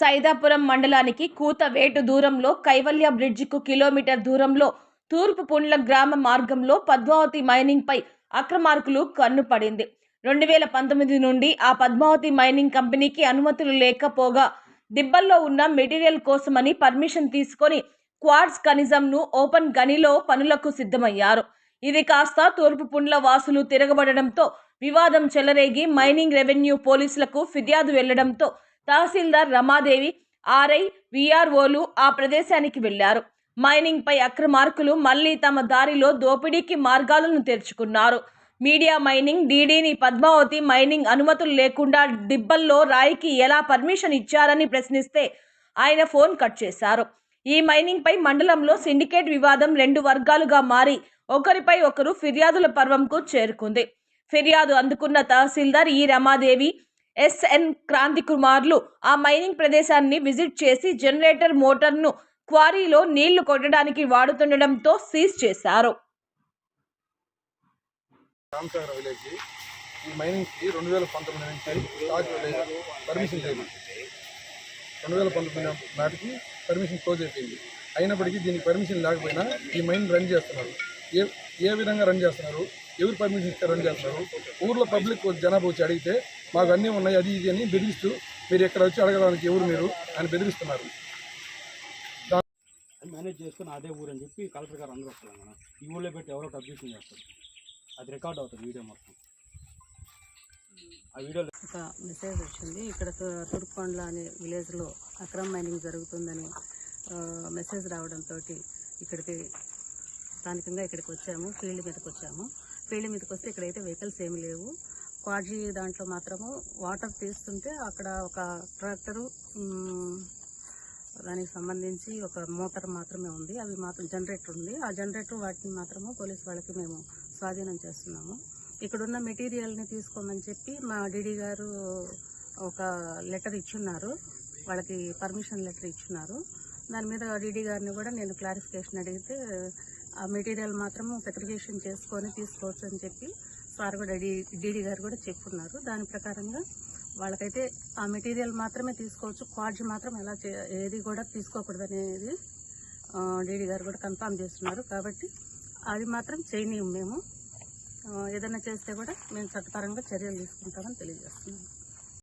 సైదాపురం మండలానికి కూతవేటు దూరంలో కైవల్య బ్రిడ్జికు కిలోమీటర్ దూరంలో తూర్పు పుండ్ల గ్రామ మార్గంలో పద్మావతి మైనింగ్ పై అక్రమార్కులు కన్ను పడింది. రెండు వేల పంతొమ్మిది నుండి ఆ పద్మావతి మైనింగ్ కంపెనీకి అనుమతులు లేకపోగా దిబ్బల్లో ఉన్న మెటీరియల్ కోసమని పర్మిషన్ తీసుకొని క్వార్ట్స్ ఖనిజంను ఓపెన్ గనిలో పనులకు సిద్ధమయ్యారు. ఇది కాస్త తూర్పు పుండ్ల వాసులు తిరగబడడంతో వివాదం చెలరేగి మైనింగ్ రెవెన్యూ పోలీసులకు ఫిర్యాదు వెళ్ళడంతో తహసీల్దార్ రమాదేవి ఆర్ఐ విఆర్ఓలు ఆ ప్రదేశానికి వెళ్ళారు మైనింగ్పై అక్రమార్కులు మళ్ళీ తమ దారిలో దోపిడీకి మార్గాలను తెరుచుకున్నారు. మీడియా మైనింగ్ డీడీని పద్మావతి మైనింగ్ అనుమతులు లేకుండా దిబ్బల్లో రాయికి ఎలా పర్మిషన్ ఇచ్చారని ప్రశ్నిస్తే ఆయన ఫోన్ కట్ చేశారు. ఈ మైనింగ్పై మండలంలో సిండికేట్ వివాదం రెండు వర్గాలుగా మారి ఒకరిపై ఒకరు ఫిర్యాదుల పర్వంకు చేరుకుంది. ఫిర్యాదు అందుకున్న తహసీల్దార్ ఈ రమాదేవి ఎస్ఎన్ క్రాంతి కుమార్లు ఆ మైనింగ్ ప్రదేశాన్ని విజిట్ చేసి జనరేటర్ మోటార్ను క్వారీలో నీళ్ళు కొట్టడానికి వాడుతుండడంతో సీజ్ చేశారు. ఈ మైనింగ్కి రెండు వేల పంతొమ్మిది నుంచి స్టార్ట్ లేదు పర్మిషన్ లేదు రెండు వేల పంతొమ్మిది నాటికి పర్మిషన్ క్లోజ్ అయిపోయింది. అయినప్పటికీ దీనికి పర్మిషన్ లేకపోయినా ఈ మైన్ రన్ చేస్తున్నారు. ఏ ఏ విధంగా రన్ చేస్తున్నారు? ఎవరు పర్మిషన్ ఇస్తే రన్ చేస్తున్నారు? ఊర్లో పబ్లిక్ జనాభా వచ్చి అడిగితే మాకు అన్నీ ఉన్నాయి అది ఇది అని బెదిరిస్తూ మీరు ఇక్కడ వచ్చి అడగడానికి ఎవరు మీరు అని బెదిరిస్తున్నారు. మేనేజ్ చేసుకుని అదే ఊరు అని చెప్పి కలెక్టర్ గారు అందరూ వస్తారు మనం ఈ ఊళ్ళో పెట్టి ఎవరో అబ్జెక్షన్ చేస్తారు. అది రికార్డ్ అవుతుంది వీడియో మొత్తం. ఆ వీడియోలో ఒక మెసేజ్ వచ్చింది. ఇక్కడ తు- తుర్కొండ అనే విలేజ్లో అక్రమ్ మైనింగ్ జరుగుతుందని మెసేజ్ రావడంతో ఇక్కడికి స్థానికంగా ఇక్కడికి వచ్చాము. ఫీల్డ్ మీదకి వచ్చాము. ఫీల్డ్ మీదకి వస్తే ఇక్కడైతే వెహికల్స్ ఏమి లేవు. క్వాడ్జీ దాంట్లో మాత్రము వాటర్ తీస్తుంటే అక్కడ ఒక ట్రాక్టరు దానికి సంబంధించి ఒక మోటార్ మాత్రమే ఉంది. అవి మాత్రం జనరేటర్ ఉంది. ఆ జనరేటర్ వాటిని మాత్రము పోలీస్ వాళ్ళకి మేము స్వాధీనం చేస్తున్నాము. ఇక్కడున్న మెటీరియల్ని తీసుకోమని చెప్పి మా డీడీ గారు ఒక లెటర్ ఇచ్చున్నారు. వాళ్ళకి పర్మిషన్ లెటర్ ఇచ్చున్నారు. దాని మీద డీడీ గారిని కూడా నేను క్లారిఫికేషన్ అడిగితే ఆ మెటీరియల్ మాత్రము సెగ్రిగేషన్ చేసుకొని తీసుకోవచ్చు అని చెప్పి సార్ కూడా డీడీ గారు కూడా చెప్పున్నారు. దాని ప్రకారంగా వాళ్ళకైతే ఆ మెటీరియల్ మాత్రమే తీసుకోవచ్చు. క్వాడ్జ్ మాత్రం ఎలా చే ఏది కూడా తీసుకోకూడదు అనేది డీడీ గారు కూడా కన్ఫామ్ చేస్తున్నారు. కాబట్టి అది మాత్రం చేయనీయం మేము. ఏదైనా చేస్తే కూడా మేము చట్టపరంగా చర్యలు తీసుకుంటామని తెలియజేస్తున్నాం.